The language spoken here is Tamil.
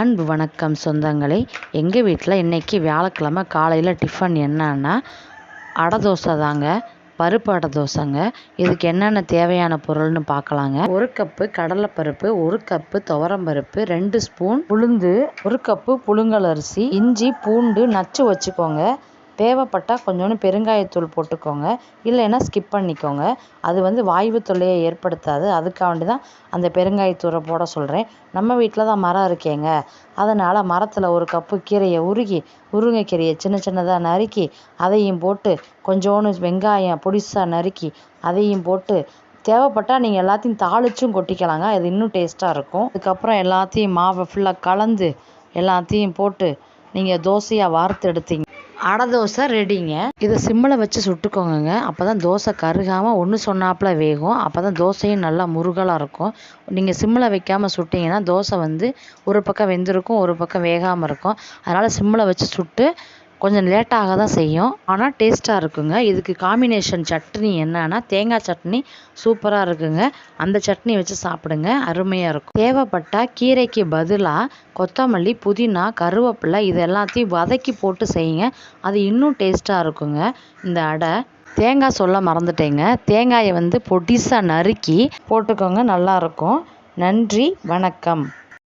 அன்பு வணக்கம் சொந்தங்களே. எங்கள் வீட்டில் இன்றைக்கி வியாழக்கிழமை காலையில் டிஃபன் என்னன்னா அடை தோசை தாங்க பருப்பு அடை தோசைங்க. இதுக்கு என்னென்ன தேவையான பொருள்னு பார்க்கலாங்க ஒரு கப்பு கடலைப்பருப்பு ஒரு கப்பு துவரம்பருப்பு ரெண்டு ஸ்பூன் உளுந்து ஒரு கப்பு புழுங்கல் அரிசி இஞ்சி பூண்டு நச்சு வச்சுக்கோங்க. தேவைப்பட்டால் கொஞ்சோண்டு பெருங்காயத்தூள் போட்டுக்கோங்க. இல்லைன்னா ஸ்கிப் பண்ணிக்கோங்க. அது வந்து வாய்வு தொல்லையை ஏற்படுத்தாது. அதுக்காண்டி தான் அந்த பெருங்காயத்தூளை போட சொல்கிறேன் நம்ம வீட்டில் தான் மரம் இருக்கேங்க. அதனால் மரத்தில் ஒரு கப்பு கீரையை உருகி முருங்கைக்கீரையை சின்ன சின்னதாக நறுக்கி அதையும் போட்டு கொஞ்சோண்டு வெங்காயம் பொடிசாக நறுக்கி அதையும் போட்டு தேவைப்பட்டால் நீங்கள் எல்லாத்தையும் தாளிச்சும் கொட்டிக்கலாங்க. அது இன்னும் டேஸ்ட்டாக இருக்கும். அதுக்கப்புறம் எல்லாத்தையும் மாவை ஃபுல்லாக கலந்து எல்லாத்தையும் போட்டு நீங்கள் தோசையாக வார்த்து எடுத்தீங்க அடை தோசை ரெடிங்க இதை சிம்மில் வச்சு சுட்டுக்கோங்க அப்போ தான் தோசை கருகாமல் ஒன்று சொன்னாப்புல வேகும். அப்போ தான் தோசையும் நல்லா முருகலாக இருக்கும். நீங்கள் சிம்மில் வைக்காமல் சுட்டிங்கன்னா தோசை வந்து ஒரு பக்கம் வெந்திருக்கும் ஒரு பக்கம் வேகாமல் இருக்கும். அதனால் சிம்மில் வச்சு சுட்டு கொஞ்சம் லேட்டாக தான் செய்யும். ஆனால் டேஸ்ட்டாக இருக்குங்க. இதுக்கு காம்பினேஷன் சட்னி என்னன்னா தேங்காய் சட்னி சூப்பராக இருக்குங்க. அந்த சட்னி வச்சு சாப்பிடுங்க. அருமையாக இருக்கும். தேவைப்பட்டால் கீரைக்கு பதிலாக கொத்தமல்லி புதினா கருவேப்பிலை இது எல்லாத்தையும் வதக்கி போட்டு செய்யுங்க. அது இன்னும் டேஸ்ட்டாக இருக்குங்க. இந்த அடை தேங்காய் சொல்ல மறந்துட்டேங்க. தேங்காயை வந்து பொடிசாக நறுக்கி போட்டுக்கோங்க. நல்லாயிருக்கும் நன்றி வணக்கம்.